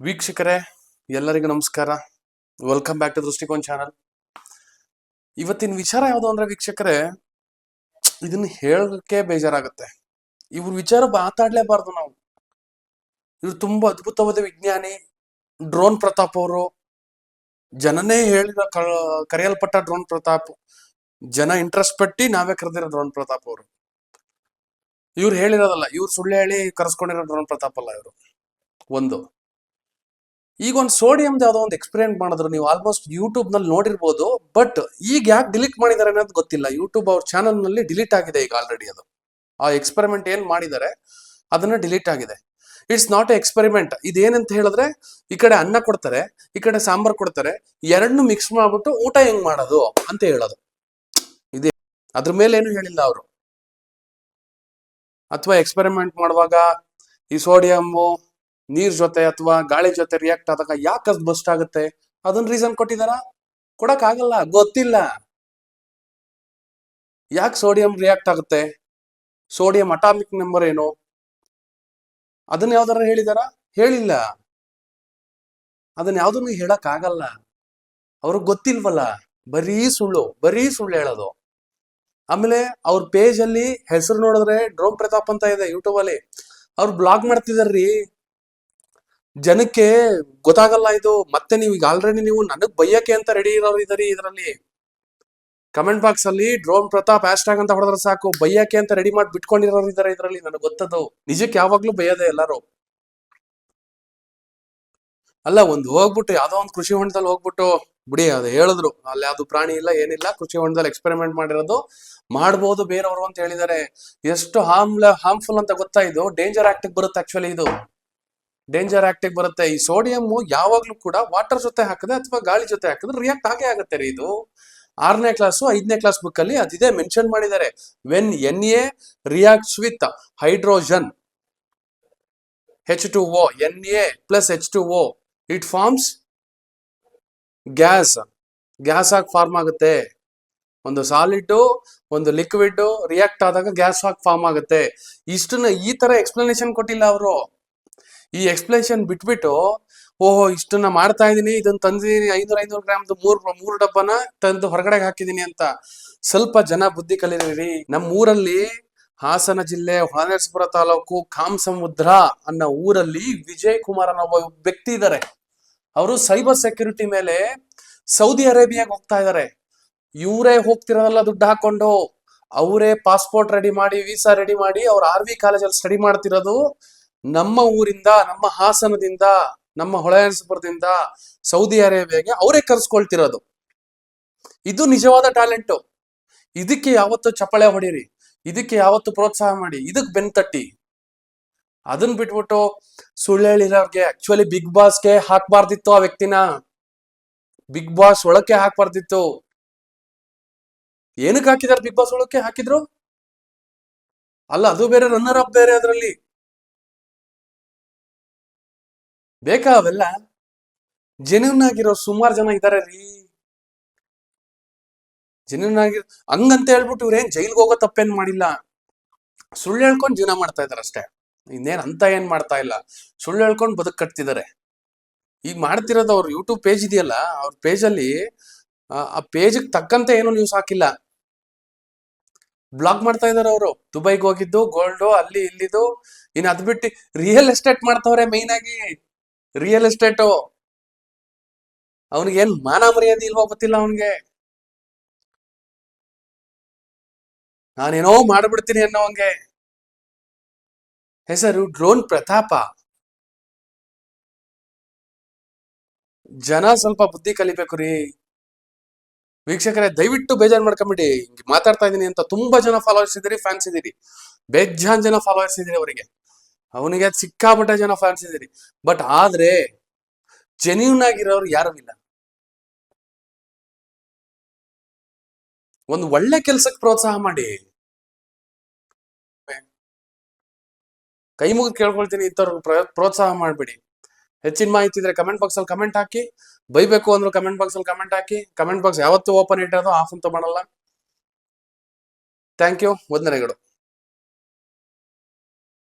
ವೀಕ್ಷಕರೇ, ಎಲ್ಲರಿಗೂ ನಮಸ್ಕಾರ. Welcome back to Drishtikon channel ಇವತ್ತಿನ ವಿಚಾರ ಯಾವುದು ಅಂದ್ರೆ ವೀಕ್ಷಕರೇ, ಇದನ್ನ ಹೇಳೋದಕ್ಕೆ ಬೇಜಾರಾಗುತ್ತೆ. ಇವ್ರ ವಿಚಾರ ಮಾತಾಡ್ಲೇಬಾರ್ದು ನಾವು. ಇವ್ರು ತುಂಬಾ ಅದ್ಭುತವಾದ ವಿಜ್ಞಾನಿ, ಡ್ರೋನ್ ಪ್ರತಾಪ್ ಅವರು. ಜನನೇ ಹೇಳಿದ ಕರೆಯಲ್ಪಟ್ಟ ಡ್ರೋನ್ ಪ್ರತಾಪ್. ಜನ ಇಂಟ್ರೆಸ್ಟ್ ಪಟ್ಟಿ ನಾವೇ ಕರೆದಿರೋ ಡ್ರೋನ್ ಪ್ರತಾಪ್ ಅವರು. ಇವ್ರು ಹೇಳಿರೋದಲ್ಲ, ಇವ್ರು ಸುಳ್ಳು ಹೇಳಿ ಕರೆಸ್ಕೊಂಡಿರೋ ಡ್ರೋನ್ ಪ್ರತಾಪ್ ಅಲ್ಲ ಇವರು. ಒಂದು. ಈಗ ಒಂದು ಸೋಡಿಯಂ ಯಾವ್ದೋ ಒಂದು ಎಕ್ಸ್ಪೆರಿಮೆಂಟ್ ಮಾಡಿದ್ರು. ನೀವು ಆಲ್ಮೋಸ್ಟ್ ಯೂಟ್ಯೂಬ್ನಲ್ಲಿ ನೋಡಿರ್ಬೋದು. ಬಟ್ ಈಗ ಯಾಕೆ ಡಿಲೀಟ್ ಮಾಡಿದ್ದಾರೆ ಅನ್ನೋದು ಗೊತ್ತಿಲ್ಲ. ಯೂಟ್ಯೂಬ್ ಅವ್ರ ಚಾನಲ್ನಲ್ಲಿ ಡಿಲೀಟ್ ಆಗಿದೆ ಈಗ ಆಲ್ರೆಡಿ ಅದು. ಆ ಎಕ್ಸ್ಪೆರಿಮೆಂಟ್ ಏನ್ ಮಾಡಿದ್ದಾರೆ, ಅದನ್ನ ಡಿಲೀಟ್ ಆಗಿದೆ. ಇಟ್ಸ್ ನಾಟ್ ಎ ಎಕ್ಸ್ಪೆರಿಮೆಂಟ್ ಇದೇನಂತ ಹೇಳಿದ್ರೆ, ಈ ಕಡೆ ಅನ್ನ ಕೊಡ್ತಾರೆ, ಈ ಕಡೆ ಸಾಂಬಾರ್ ಕೊಡ್ತಾರೆ ಎರಡನ್ನೂ ಮಿಕ್ಸ್ ಮಾಡ್ಬಿಟ್ಟು ಊಟ ಹೆಂಗ್ ಮಾಡೋದು ಅಂತ ಹೇಳೋದು. ಇದೇ. ಅದ್ರ ಮೇಲೆ ಏನು ಹೇಳಿಲ್ಲ ಅವರು. ಅಥವಾ ಎಕ್ಸ್ಪೆರಿಮೆಂಟ್ ಮಾಡುವಾಗ ಈ ಸೋಡಿಯಮ್ಮು ನೀರ್ ಜೊತೆ ಅಥವಾ ಗಾಳಿ ಜೊತೆ ರಿಯಾಕ್ಟ್ ಆದಾಗ ಯಾಕೆ ಅದು ಬಸ್ಟ್ ಆಗುತ್ತೆ? ಅದನ್ನ ರೀಸನ್ ಕೊಟ್ಟಿದಾರ ಕೊಡಕ್ ಆಗಲ್ಲ, ಗೊತ್ತಿಲ್ಲ. ಯಾಕೆ ಸೋಡಿಯಂ ರಿಯಾಕ್ಟ್ ಆಗುತ್ತೆ? ಸೋಡಿಯಂ ಅಟಾಮಿಕ್ ನಂಬರ್ ಏನು? ಅದನ್ನ ಯಾವ್ದಾರ ಹೇಳಿದಾರ? ಹೇಳಿಲ್ಲ. ಅದನ್ನ ಯಾವ್ದನ್ನು ಹೇಳಕ್ ಆಗಲ್ಲ. ಅವ್ರಿಗೆ ಗೊತ್ತಿಲ್ವಲ್ಲ. ಬರೀ ಸುಳ್ಳು ಬರೀ ಸುಳ್ಳು ಹೇಳೋದು. ಆಮೇಲೆ ಅವ್ರ ಪೇಜ್ ಅಲ್ಲಿ ಹೆಸರು ನೋಡಿದ್ರೆ ಡ್ರೋನ್ ಪ್ರತಾಪ್ ಅಂತ ಇದೆ ಯೂಟ್ಯೂಬ್ ಅಲ್ಲಿ. ಅವ್ರು ಬ್ಲಾಗ್ ಮಾಡ್ತಿದಾರ್ರಿ. ಜನಕ್ಕೆ ಗೊತ್ತಾಗಲ್ಲ ಇದು. ಮತ್ತೆ ನೀವು ಈಗ ಆಲ್ರೆಡಿ ನೀವು ನನಗ್ ಬೈಯಕ್ಕೆ ಅಂತ ರೆಡಿ ಇರೋರು ಇದರಿ ಇದರಲ್ಲಿ. ಕಮೆಂಟ್ ಬಾಕ್ಸ್ ಅಲ್ಲಿ ಡ್ರೋನ್ ಪ್ರತಾಪ್ ಹ್ಯಾಶ್ಟ್ಯಾಗ್ ಅಂತ ಹೊಡೆದ್ರೆ ಸಾಕು. ಬೈಯಕ್ಕೆ ಅಂತ ರೆಡಿ ಮಾಡಿ ಬಿಟ್ಕೊಂಡಿರೋರು ಇದಾರೆ ಇದರಲ್ಲಿ ನನಗೆ ಗೊತ್ತದು. ನಿಜಕ್ಕೆ ಯಾವಾಗ್ಲೂ ಬೈಯದೆ ಎಲ್ಲರೂ. ಅಲ್ಲ, ಒಂದು ಹೋಗ್ಬಿಟ್ಟು ಯಾವ್ದೋ ಒಂದು ಕೃಷಿ ಹೊಂಡದಲ್ಲಿ ಹೋಗ್ಬಿಟ್ಟು ಬಿಡಿ, ಅದು ಹೇಳಿದ್ರು. ಅಲ್ಲಿ ಯಾವ್ದು ಪ್ರಾಣಿ ಇಲ್ಲ, ಏನಿಲ್ಲ, ಕೃಷಿ ಹೊಂಡದಲ್ಲಿ ಎಕ್ಸ್ಪೆರಿಮೆಂಟ್ ಮಾಡಿರೋದು. ಮಾಡ್ಬೋದು ಬೇರೆಯವರು ಅಂತ ಹೇಳಿದ್ದಾರೆ. ಎಷ್ಟು ಹಾರ್ಮ್ ಹಾರ್ಮ್ಫುಲ್ ಅಂತ ಗೊತ್ತಾಯ್ತು ಡೇಂಜರ್ ಆಕ್ಟ್ ಬರುತ್ತೆ ಆಕ್ಚುಲಿ ಇದು. ಡೇಂಜರ್ ಆಕ್ಟಿಗೆ ಬರುತ್ತೆ. ಈ ಸೋಡಿಯಂ ಯಾವಾಗ್ಲೂ ಕೂಡ ವಾಟರ್ ಜೊತೆ ಹಾಕಿದ್ರೆ ಅಥವಾ ಗಾಳಿ ಜೊತೆ ಹಾಕಿದ್ರೆ ರಿಯಾಕ್ಟ್ ಆಗೇ ಆಗುತ್ತೆ ರೀ ಇದು. ಆರನೇ ಕ್ಲಾಸು ಐದನೇ ಕ್ಲಾಸ್ ಬುಕ್ ಅಲ್ಲಿ ಅದಿದೆ ಮೆನ್ಷನ್ ಮಾಡಿದ್ದಾರೆ. When N A reacts with hydrogen H two O N A plus H two O it forms gas gas ಆಗಿ ಫಾರ್ಮ್ ಆಗುತ್ತೆ. ಒಂದು ಸಾಲಿಡ್ ಒಂದು ಲಿಕ್ವಿಡ್ ರಿಯಾಕ್ಟ್ ಆದಾಗ ಗ್ಯಾಸ್ ಆಗಿ ಫಾರ್ಮ್ ಆಗುತ್ತೆ. ಇಷ್ಟನ್ನ ಈ ತರ ಎಕ್ಸ್ಪ್ಲನೇಷನ್ ಕೊಟ್ಟಿಲ್ಲ ಅವರು. ಈ ಎಕ್ಸ್ಪ್ಲೇಷನ್ ಬಿಟ್ಬಿಟ್ಟು, ಓಹೋ, ಇಷ್ಟನ್ನ ಮಾಡ್ತಾ ಇದೀನಿ, ಇದನ್ನ ತಂದಿದ್ದೀನಿ ಐನೂರ ಐನೂರು ಗ್ರಾಮ್ದು ಮೂರ್, ಮೂರು ಡಬ್ಬನ ತಂದು ಹೊರಗಡೆ ಹಾಕಿದೀನಿ ಅಂತ. ಸ್ವಲ್ಪ ಜನ ಬುದ್ಧಿ ಕಲೀರಿ ನಮ್ಮ ಊರಲ್ಲಿ ಹಾಸನ ಜಿಲ್ಲೆ, ಹೊಳೆನರಸೀಪುರ ತಾಲೂಕು, ಕಾಮಸಮುದ್ರ ಅನ್ನೋ ಊರಲ್ಲಿ ವಿಜಯ್ ಕುಮಾರ್ ಅನ್ನೋ ಒಬ್ಬ ವ್ಯಕ್ತಿ ಇದ್ದಾರೆ ಅವರು ಸೈಬರ್ ಸೆಕ್ಯೂರಿಟಿ ಮೇಲೆ ಸೌದಿ ಅರೇಬಿಯಾಗ ಹೋಗ್ತಾ ಇದ್ದಾರೆ ಇವರೇ ಹೋಗ್ತಿರೋದಲ್ಲ ದುಡ್ಡು ಹಾಕೊಂಡು, ಅವರೇ ಪಾಸ್ಪೋರ್ಟ್ ರೆಡಿ ಮಾಡಿ ವೀಸಾ ರೆಡಿ ಮಾಡಿ, ಅವ್ರ ಆರ್ ವಿ ಕಾಲೇಜಲ್ಲಿ ಸ್ಟಡಿ ಮಾಡ್ತಿರೋದು. ನಮ್ಮ ಊರಿಂದ, ನಮ್ಮ ಹಾಸನದಿಂದ, ನಮ್ಮ ಹೊಳೆಯನಸಪುರದಿಂದ ಸೌದಿ ಅರೇಬಿಯಾಗೆ ಅವರೇ ಕರ್ಸ್ಕೊಳ್ತಿರೋದು. ಇದು ನಿಜವಾದ ಟ್ಯಾಲೆಂಟು. ಇದಕ್ಕೆ ಯಾವತ್ತು ಚಪ್ಪಳೆ ಹೊಡೀರಿ. ಇದಕ್ಕೆ ಯಾವತ್ತು ಪ್ರೋತ್ಸಾಹ ಮಾಡಿ. ಇದಕ್ಕೆ ಬೆನ್ ತಟ್ಟಿ ಅದನ್ನ ಬಿಟ್ಬಿಟ್ಟು ಸುಳ್ಳು ಹೇಳಿರೋರ್ಗೆ ಆಕ್ಚುಲಿ ಬಿಗ್ ಬಾಸ್ಗೆ ಹಾಕ್ಬಾರ್ದಿತ್ತು ಆ ವ್ಯಕ್ತಿನ. ಬಿಗ್ ಬಾಸ್ ಒಳಕ್ಕೆ ಹಾಕ್ಬಾರ್ದಿತ್ತು. ಏನಕ್ಕೆ ಹಾಕಿದಾರೆ ಬಿಗ್ ಬಾಸ್ ಒಳಕ್ಕೆ ಹಾಕಿದ್ರು? ಅಲ್ಲ, ಅದು ಬೇರೆ ರನ್ನರ್ ಅಪ್ ಬೇರೆ ಅದರಲ್ಲಿ. ಬೇಕಾ ಅವೆಲ್ಲ ಜೆನ್ಯೂನ್ ಆಗಿರೋ ಸುಮಾರು ಜನ ಇದಾರೆ ರೀ. ಜೆನ್ಯೂನ್ ಆಗಿ ಹಂಗಂತ ಹೇಳ್ಬಿಟ್ಟು ಇವ್ರೇನ್ ಜೈಲ್ಗೆ ಹೋಗೋ ತಪ್ಪೇನ್ ಮಾಡಿಲ್ಲ. ಸುಳ್ಳು ಹೇಳ್ಕೊಂಡು ಜೀವನ ಮಾಡ್ತಾ ಇದಾರೆ ಅಷ್ಟೇ. ಇನ್ನೇನ್ ಅಂತ ಏನ್ ಮಾಡ್ತಾ ಇಲ್ಲ. ಸುಳ್ಳು ಹೇಳ್ಕೊಂಡು ಬದುಕ್ ಕಟ್ತಿದ್ದಾರೆ ಈಗ ಮಾಡ್ತಿರೋದು ಅವ್ರ ಯೂಟ್ಯೂಬ್ ಪೇಜ್ ಇದೆಯಲ್ಲ, ಅವ್ರ ಪೇಜಲ್ಲಿ ಆ- ಪೇಜ್ಗೆ ಪೇಜ್ ತಕ್ಕಂತೆ ಏನು ನ್ಯೂಸ್ ಹಾಕಿಲ್ಲ. ಬ್ಲಾಗ್ ಮಾಡ್ತಾ ಇದಾರೆ ಅವರು. ದುಬೈಗೆ ಹೋಗಿದ್ದು ಗೋಲ್ಡು ಅಲ್ಲಿ, ಇಲ್ಲಿದು. ಇನ್ನು ಅದ್ ಬಿಟ್ಟು ರಿಯಲ್ ಎಸ್ಟೇಟ್ ಮಾಡ್ತವ್ರೆ ಮೈನ್ ಆಗಿ. ರಿಯಲ್ ಎಸ್ಟೇಟು ಅವನಿಗೆ ಏನ್ ಮಾನ ಮರ್ಯಾದೆ ಇಲ್ವೋ ಗೊತ್ತಿಲ್ಲ ಅವನಿಗೆ? ನಾನೇನೋ ಮಾಡ್ಬಿಡ್ತೀನಿ ಅನ್ನೋವಂಗೆ ಹೆಸರು ಡ್ರೋನ್ ಪ್ರತಾಪ ಜನ ಸ್ವಲ್ಪ ಬುದ್ಧಿ ಕಲಿಬೇಕು ರೀ. ವೀಕ್ಷಕರೇ, ದಯವಿಟ್ಟು ಬೇಜಾರು ಮಾಡ್ಕೊಂಬಿಡಿ. ಹಿಂಗೆ ಮಾತಾಡ್ತಾ ಇದೀನಿ ಅಂತ ತುಂಬಾ ಜನ ಫಾಲೋವರ್ಸ್ ಇದ್ದೀರಿ ಫ್ಯಾನ್ಸ್ ಇದ್ದೀರಿ. ಬೇಜಾನ್ ಜನ ಫಾಲೋವರ್ಸ್ ಇದ್ದೀರಿ ಅವರಿಗೆ. ಅವನಿಗೆ ಸಿಕ್ಕಾಪಟ್ಟೆ ಜನ ಫ್ಯಾನ್ಸ್ ಇದ್ದೀರಿ. ಬಟ್ ಆದ್ರೆ ಜೆನ್ಯೂನ್ ಆಗಿರೋರು ಯಾರು ಇಲ್ಲ. ಒಂದು ಒಳ್ಳೆ ಕೆಲ್ಸಕ್ಕೆ ಪ್ರೋತ್ಸಾಹ ಮಾಡಿ. ಕೈ ಮುಗಿದು ಕೇಳ್ಕೊಳ್ತೀನಿ ಇಂಥವ್ರಿಗೆ ಪ್ರೋತ್ಸಾಹ ಮಾಡ್ಬೇಡಿ. ಹೆಚ್ಚಿನ ಮಾಹಿತಿ ಇದ್ರೆ ಕಮೆಂಟ್ ಬಾಕ್ಸ್ ಅಲ್ಲಿ ಕಮೆಂಟ್ ಹಾಕಿ. ಬೈಬೇಕು ಅಂದ್ರೆ ಕಮೆಂಟ್ ಬಾಕ್ಸ್ ಅಲ್ಲಿ ಕಮೆಂಟ್ ಹಾಕಿ. ಕಮೆಂಟ್ ಬಾಕ್ಸ್ ಯಾವತ್ತೂ ಓಪನ್ ಇಟ್ಟೋದು ಆಫ್ ಅಂತ ಮಾಡಲ್ಲ. ಥ್ಯಾಂಕ್ ಯು ವಂದನೆಗಳು.